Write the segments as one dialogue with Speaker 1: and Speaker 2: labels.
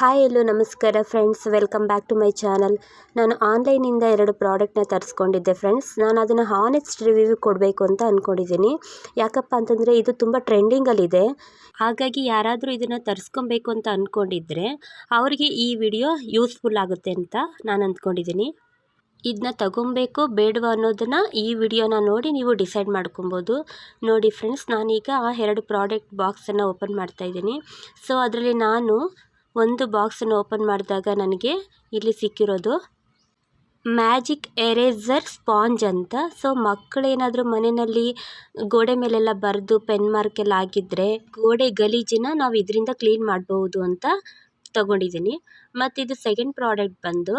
Speaker 1: Hi, hello ನಮಸ್ಕಾರ friends. Welcome back to my channel. ನಾನು ಆನ್ಲೈನಿಂದ ಎರಡು ಪ್ರಾಡಕ್ಟ್ನ ತರಿಸ್ಕೊಂಡಿದ್ದೆ ಫ್ರೆಂಡ್ಸ್. ನಾನು ಅದನ್ನು ಹಾನೆಸ್ಟ್ ರಿವ್ಯೂ ಕೊಡಬೇಕು ಅಂತ ಅಂದ್ಕೊಂಡಿದ್ದೀನಿ ಯಾಕಪ್ಪ ಅಂತಂದರೆ ಇದು ತುಂಬ ಟ್ರೆಂಡಿಂಗಲ್ಲಿದೆ ಹಾಗಾಗಿ ಯಾರಾದರೂ ಇದನ್ನು ತರಿಸ್ಕೊಬೇಕು ಅಂತ ಅಂದ್ಕೊಂಡಿದ್ರೆ ಅವರಿಗೆ ಈ ವಿಡಿಯೋ ಯೂಸ್ಫುಲ್ ಆಗುತ್ತೆ ಅಂತ ನಾನು ಅಂದ್ಕೊಂಡಿದ್ದೀನಿ. ಇದನ್ನ ತಗೊಬೇಕು ಬೇಡವಾ ಅನ್ನೋದನ್ನು ಈ ವಿಡಿಯೋನ ನೋಡಿ ನೀವು ಡಿಸೈಡ್ ಮಾಡ್ಕೊಬೋದು. ನೋಡಿ ಫ್ರೆಂಡ್ಸ್, ನಾನೀಗ ಆ ಎರಡು ಪ್ರಾಡಕ್ಟ್ ಬಾಕ್ಸನ್ನು ಓಪನ್ ಮಾಡ್ತಾಯಿದ್ದೀನಿ ಸೊ ಅದರಲ್ಲಿ ನಾನು ಒಂದು ಬಾಕ್ಸನ್ನು ಓಪನ್ ಮಾಡಿದಾಗ ನನಗೆ ಇಲ್ಲಿ ಸಿಕ್ಕಿರೋದು ಮ್ಯಾಜಿಕ್ ಎರೇಸರ್ ಸ್ಪಾಂಜ್ ಅಂತ. ಸೊ ಮಕ್ಕಳೇನಾದರೂ ಮನೆಯಲ್ಲಿ ಗೋಡೆ ಮೇಲೆಲ್ಲ ಬರೆದು ಪೆನ್ ಮಾರ್ಕೆಲ್ಲ ಆಗಿದ್ದರೆ ಗೋಡೆ ಗಲೀಜಿನ ನಾವು ಇದರಿಂದ ಕ್ಲೀನ್ ಮಾಡಬಹುದು ಅಂತ ತಗೊಂಡಿದ್ದೀನಿ. ಮತ್ತು ಇದು ಸೆಕೆಂಡ್ ಪ್ರಾಡಕ್ಟ್ ಬಂದು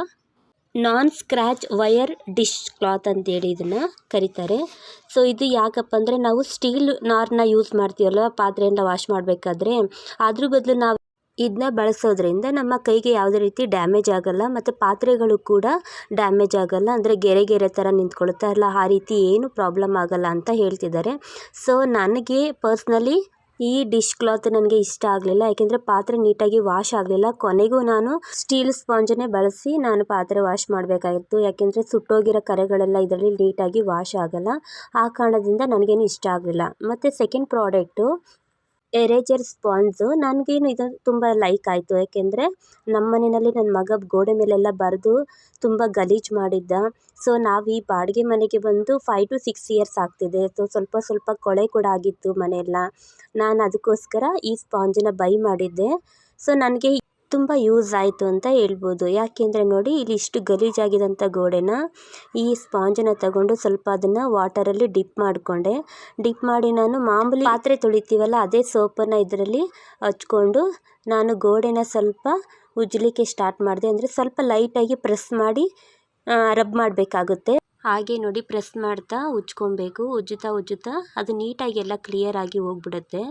Speaker 1: non scratch wire dish cloth ಅಂತೇಳಿ ಇದನ್ನು ಕರೀತಾರೆ. ಸೊ ಇದು ಯಾಕಪ್ಪ ಅಂದರೆ ನಾವು ಸ್ಟೀಲ್ ನಾರ್ನ ಯೂಸ್ ಮಾಡ್ತೀವಲ್ಲ ಪಾತ್ರೆಯೆಲ್ಲ ವಾಶ್ ಮಾಡಬೇಕಾದ್ರೆ. ಅದ್ರ ಬದಲು ನಾವು ಇದನ್ನ ಬಳಸೋದ್ರಿಂದ ನಮ್ಮ ಕೈಗೆ ಯಾವುದೇ ರೀತಿ ಡ್ಯಾಮೇಜ್ ಆಗೋಲ್ಲ ಮತ್ತು ಪಾತ್ರೆಗಳು ಕೂಡ ಡ್ಯಾಮೇಜ್ ಆಗೋಲ್ಲ. ಅಂದರೆ ಗೆರೆ ಗೆರೆ ಥರ ನಿಂತ್ಕೊಳ್ತಾ ಇಲ್ಲ ಆ ರೀತಿ ಏನು ಪ್ರಾಬ್ಲಮ್ ಆಗೋಲ್ಲ ಅಂತ ಹೇಳ್ತಿದ್ದಾರೆ. ಸೊ ನನಗೆ ಪರ್ಸ್ನಲಿ ಈ ಡಿಶ್ ಕ್ಲಾತ್ ನನಗೆ ಇಷ್ಟ ಆಗಲಿಲ್ಲ. ಯಾಕೆಂದರೆ ಪಾತ್ರೆ ನೀಟಾಗಿ ವಾಶ್ ಆಗಲಿಲ್ಲ. ಕೊನೆಗೂ ನಾನು ಸ್ಟೀಲ್ ಸ್ಪಾಂಜನ್ನೇ ಬಳಸಿ ನಾನು ಪಾತ್ರೆ ವಾಶ್ ಮಾಡಬೇಕಾಗಿತ್ತು. ಯಾಕೆಂದರೆ ಸುಟ್ಟೋಗಿರೋ ಕರೆಗಳೆಲ್ಲ ಇದರಲ್ಲಿ ನೀಟಾಗಿ ವಾಶ್ ಆಗೋಲ್ಲ. ಆ ಕಾರಣದಿಂದ ನನಗೇನು ಇಷ್ಟ ಆಗಲಿಲ್ಲ. ಮತ್ತು ಸೆಕೆಂಡ್ ಪ್ರಾಡಕ್ಟು ಎರೇಜರ್ ಸ್ಪಾಂಜು ನನಗೇನು ಇದು ತುಂಬ ಲೈಕ್ ಆಯಿತು. ಯಾಕೆಂದರೆ ನಮ್ಮ ಮನೆಯಲ್ಲಿ ನನ್ನ ಮಗ ಗೋಡೆ ಮೇಲೆಲ್ಲ ಬರೆದು ತುಂಬ ಗಲೀಜು ಮಾಡಿದ್ದ. ಸೊ ನಾವು ಈ ಬಾಡಿಗೆ ಮನೆಗೆ ಬಂದು ಫೈವ್ ಟು ಸಿಕ್ಸ್ ಇಯರ್ಸ್ ಆಗ್ತಿದೆ. ಸೊ ಸ್ವಲ್ಪ ಸ್ವಲ್ಪ ಕೊಳೆ ಕೂಡ ಆಗಿತ್ತು ಮನೆಯೆಲ್ಲ. ನಾನು ಅದಕ್ಕೋಸ್ಕರ ಈ ಸ್ಪಾಂಜನ್ನು ಬೈ ಮಾಡಿದ್ದೆ. ಸೊ ನನಗೆ ತುಂಬ ಯೂಸ್ ಆಯಿತು ಅಂತ ಹೇಳ್ಬೋದು. ಯಾಕೆಂದರೆ ನೋಡಿ, ಇಲ್ಲಿ ಇಷ್ಟು ಗಲೀಜಾಗಿದ್ದಂಥ ಗೋಡೆನ ಈ ಸ್ಪಾಂಜನ್ನು ತಗೊಂಡು ಸ್ವಲ್ಪ ಅದನ್ನು ವಾಟರಲ್ಲಿ ಡಿಪ್ ಮಾಡಿಕೊಂಡೆ. ಡಿಪ್ ಮಾಡಿ ನಾನು ಮಾಮೂಲಿ ಪಾತ್ರೆ ತೊಳಿತೀವಲ್ಲ, ಅದೇ ಸೋಪನ್ನು ಇದರಲ್ಲಿ ಹಚ್ಕೊಂಡು ನಾನು ಗೋಡೆನ ಸ್ವಲ್ಪ ಉಜ್ಜಲಿಕ್ಕೆ ಸ್ಟಾರ್ಟ್ ಮಾಡಿದೆ. ಅಂದರೆ ಸ್ವಲ್ಪ ಲೈಟಾಗಿ ಪ್ರೆಸ್ ಮಾಡಿ ರಬ್ ಮಾಡಬೇಕಾಗುತ್ತೆ. ಹಾಗೆ ನೋಡಿ ಪ್ರೆಸ್ ಮಾಡ್ತಾ ಉಜ್ಕೊಬೇಕು ಉಜ್ಜುತ್ತಾ ಉಜ್ಜುತ್ತಾ. ಅದು ನೀಟಾಗಿ ಎಲ್ಲ ಕ್ಲಿಯರಾಗಿ ಹೋಗ್ಬಿಡುತ್ತೆ.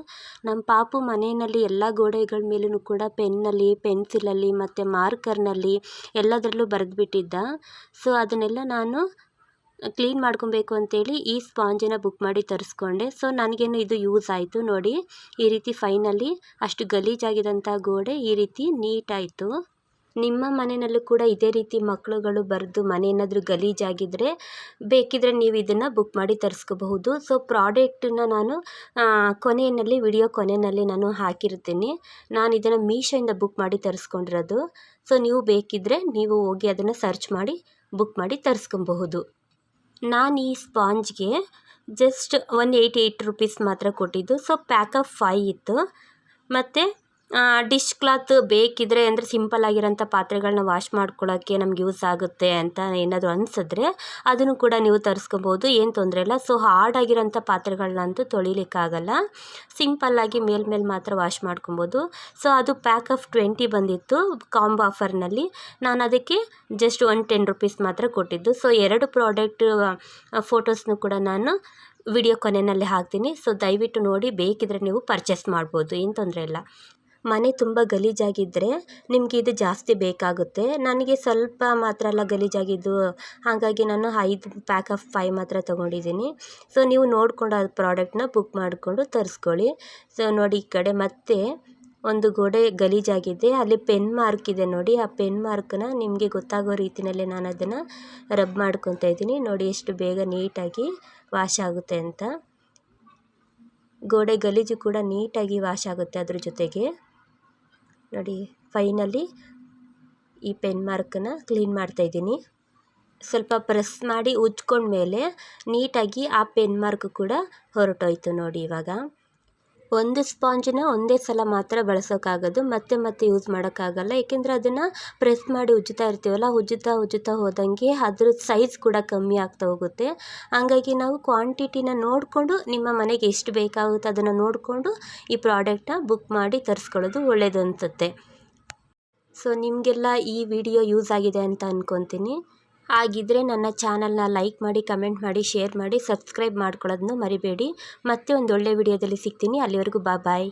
Speaker 1: ನಮ್ಮ ಪಾಪು ಮನೆಯಲ್ಲಿ ಎಲ್ಲ ಗೋಡೆಗಳ ಮೇಲೂ ಕೂಡ ಪೆನ್ನಲ್ಲಿ, ಪೆನ್ಸಿಲಲ್ಲಿ ಮತ್ತು ಮಾರ್ಕರ್ನಲ್ಲಿ ಎಲ್ಲದರಲ್ಲೂ ಬರೆದ್ಬಿಟ್ಟಿದ್ದ. ಸೊ ಅದನ್ನೆಲ್ಲ ನಾನು ಕ್ಲೀನ್ ಮಾಡ್ಕೊಬೇಕು ಅಂತೇಳಿ ಈ ಸ್ಪಾಂಜನ್ನು ಬುಕ್ ಮಾಡಿ ತರಿಸ್ಕೊಂಡೆ. ಸೊ ನನಗೇನು ಇದು ಯೂಸ್ ಆಯಿತು ನೋಡಿ. ಈ ರೀತಿ ಫೈನಲ್ಲಿ ಅಷ್ಟು ಗಲೀಜಾಗಿದ್ದಂಥ ಗೋಡೆ ಈ ರೀತಿ ನೀಟಾಯಿತು ನಿಮ್ಮ ಮನೆಯಲ್ಲೂ ಕೂಡ ಇದೇ ರೀತಿ ಮಕ್ಕಳುಗಳು ಬರೆದು ಮನೆ ಏನಾದರೂ ಗಲೀಜಾಗಿದ್ದರೆ ಬೇಕಿದ್ದರೆ ನೀವು ಇದನ್ನು ಬುಕ್ ಮಾಡಿ ತರಿಸ್ಕೋಬಹುದು. ಸೊ ಪ್ರಾಡಕ್ಟನ್ನು ನಾನು ಕೊನೆಯಲ್ಲಿ ವಿಡಿಯೋ ಕೊನೆಯಲ್ಲಿ ನಾನು ಹಾಕಿರ್ತೀನಿ ನಾನು ಇದನ್ನು ಮೀಶೋಯಿಂದ ಬುಕ್ ಮಾಡಿ ತರಿಸ್ಕೊಂಡಿರೋದು. ಸೊ ನೀವು ಬೇಕಿದ್ದರೆ ನೀವು ಹೋಗಿ ಅದನ್ನು ಸರ್ಚ್ ಮಾಡಿ, ಬುಕ್ ಮಾಡಿ ತರಿಸ್ಕೊಬಹುದು. ನಾನು ಈ ಸ್ಪಾಂಜ್ಗೆ just one eighty eight rupees ಮಾತ್ರ ಕೊಟ್ಟಿದ್ದು. ಸೊ ಪ್ಯಾಕ್ ಆಫ್ ಫೈ ಇತ್ತು. ಮತ್ತು ಡಿಶ್ ಕ್ಲಾತ್ ಬೇಕಿದ್ದರೆ ಅಂದರೆ ಸಿಂಪಲ್ ಆಗಿರೋಂಥ ಪಾತ್ರೆಗಳನ್ನ ವಾಶ್ ಮಾಡ್ಕೊಳ್ಳೋಕ್ಕೆ ನಮ್ಗೆ ಯೂಸ್ ಆಗುತ್ತೆ ಅಂತ ಏನಾದರೂ ಅನಿಸಿದ್ರೆ ಅದನ್ನು ಕೂಡ ನೀವು ತರಿಸ್ಕೊಬೋದು, ಏನು ತೊಂದರೆ ಇಲ್ಲ. ಸೊ ಹಾರ್ಡ್ ಆಗಿರೋಂಥ ಪಾತ್ರೆಗಳನ್ನಂತೂ ತೊಳಿಲಿಕ್ಕಾಗಲ್ಲ. ಸಿಂಪಲ್ಲಾಗಿ ಮೇಲ್ಮೇಲೆ ಮಾತ್ರ ವಾಶ್ ಮಾಡ್ಕೊಬೋದು. ಸೊ ಅದು ಪ್ಯಾಕ್ ಆಫ್ ಟ್ವೆಂಟಿ ಬಂದಿತ್ತು ಕಾಂಬೋ ಆಫರ್ನಲ್ಲಿ ನಾನು ಅದಕ್ಕೆ ಜಸ್ಟ್ ಒನ್ ಟೆನ್ ರುಪೀಸ್ ಮಾತ್ರ ಕೊಟ್ಟಿದ್ದು. ಸೊ ಎರಡು ಪ್ರಾಡಕ್ಟ್ ಫೋಟೋಸ್ನು ಕೂಡ ನಾನು ವಿಡಿಯೋ ಕೊನೆಯಲ್ಲಿ ಹಾಕ್ತೀನಿ. ಸೊ ದಯವಿಟ್ಟು ನೋಡಿ, ಬೇಕಿದ್ರೆ ನೀವು ಪರ್ಚೇಸ್ ಮಾಡ್ಬೋದು, ಏನು ತೊಂದರೆ ಇಲ್ಲ. ಮನೆ ತುಂಬ ಗಲೀಜಾಗಿದ್ದರೆ ನಿಮಗೆ ಇದು ಜಾಸ್ತಿ ಬೇಕಾಗುತ್ತೆ. ನನಗೆ ಸ್ವಲ್ಪ ಮಾತ್ರ ಅಲ್ಲ ಗಲೀಜಾಗಿದ್ದು, ಹಾಗಾಗಿ ನಾನು ಐದು ಪ್ಯಾಕ್ ಆಫ್ ಫೈವ್ ಮಾತ್ರ ತೊಗೊಂಡಿದ್ದೀನಿ. ಸೊ ನೀವು ನೋಡಿಕೊಂಡು ಆ ಪ್ರಾಡಕ್ಟ್ನ ಬುಕ್ ಮಾಡಿಕೊಂಡು ತರಿಸ್ಕೊಳ್ಳಿ. ಸೊ ನೋಡಿ ಈ ಕಡೆ ಮತ್ತೆ ಒಂದು ಗೋಡೆ ಗಲೀಜಾಗಿದೆ. ಅಲ್ಲಿ ಪೆನ್ ಮಾರ್ಕ್ ಇದೆ ನೋಡಿ. ಆ ಪೆನ್ ಮಾರ್ಕನ್ನ ನಿಮಗೆ ಗೊತ್ತಾಗೋ ರೀತಿಯಲ್ಲಿ ನಾನು ಅದನ್ನು ರಬ್ ಮಾಡ್ಕೊತಾ ಇದ್ದೀನಿ. ನೋಡಿ ಎಷ್ಟು ಬೇಗ ನೀಟಾಗಿ ವಾಶ್ ಆಗುತ್ತೆ ಅಂತ. ಗೋಡೆ ಗಲೀಜು ಕೂಡ ನೀಟಾಗಿ ವಾಶ್ ಆಗುತ್ತೆ ಅದ್ರ ಜೊತೆಗೆ. ನೋಡಿ ಫೈನಲಿ ಈ ಪೆನ್ ಮಾರ್ಕನ್ನ ಕ್ಲೀನ್ ಮಾಡ್ತಾಯಿದ್ದೀನಿ ಸ್ವಲ್ಪ ಪ್ರೆಸ್ ಮಾಡಿ ಉಜ್ಕೊಂಡ್ಮೇಲೆ ನೀಟಾಗಿ ಆ ಪೆನ್ ಮಾರ್ಕ್ ಕೂಡ ಹೊರಟೋಯ್ತು ನೋಡಿ ಇವಾಗ. ಒಂದು ಸ್ಪಾಂಜನ್ನ ಒಂದೇ ಸಲ ಮಾತ್ರ ಬಳಸೋಕ್ಕಾಗೋದು ಮತ್ತೆ ಮತ್ತೆ ಯೂಸ್ ಮಾಡೋಕ್ಕಾಗಲ್ಲ. ಏಕೆಂದರೆ ಅದನ್ನು ಪ್ರೆಸ್ ಮಾಡಿ ಉಜ್ಜುತ್ತಾ ಇರ್ತೀವಲ್ಲ, ಉಜ್ಜುತ್ತಾ ಉಜ್ಜುತ್ತಾ ಹೋದಂಗೆ ಅದ್ರ ಸೈಜ್ ಕೂಡ ಕಮ್ಮಿ ಆಗ್ತಾ ಹೋಗುತ್ತೆ. ಹಂಗಾಗಿ ನಾವು ಕ್ವಾಂಟಿಟಿನ ನೋಡಿಕೊಂಡು ನಿಮ್ಮ ಮನೆಗೆ ಎಷ್ಟು ಬೇಕಾಗುತ್ತೆ ಅದನ್ನು ನೋಡಿಕೊಂಡು ಈ ಪ್ರಾಡಕ್ಟನ್ನ ಬುಕ್ ಮಾಡಿ ತರಿಸ್ಕೊಳ್ಳೋದು ಒಳ್ಳೆಯದು ಅನಿಸುತ್ತೆ. ಸೊ, ನಿಮಗೆಲ್ಲ ಈ ವಿಡಿಯೋ ಯೂಸ್ ಆಗಿದೆ ಅಂತ ಅಂದ್ಕೊತೀನಿ ಹಾಗಿದ್ದರೆ ನನ್ನ ಚಾನಲ್ನ ಲೈಕ್ ಮಾಡಿ, ಕಮೆಂಟ್ ಮಾಡಿ, ಶೇರ್ ಮಾಡಿ, ಸಬ್ಸ್ಕ್ರೈಬ್ ಮಾಡ್ಕೊಳ್ಳೋದನ್ನು ಮರಿಬೇಡಿ. ಮತ್ತೆ ಒಂದು ಒಳ್ಳೆ ವಿಡಿಯೋದಲ್ಲಿ ಸಿಗ್ತೀನಿ. ಅಲ್ಲಿವರೆಗೂ ಬಾ ಬಾಯ್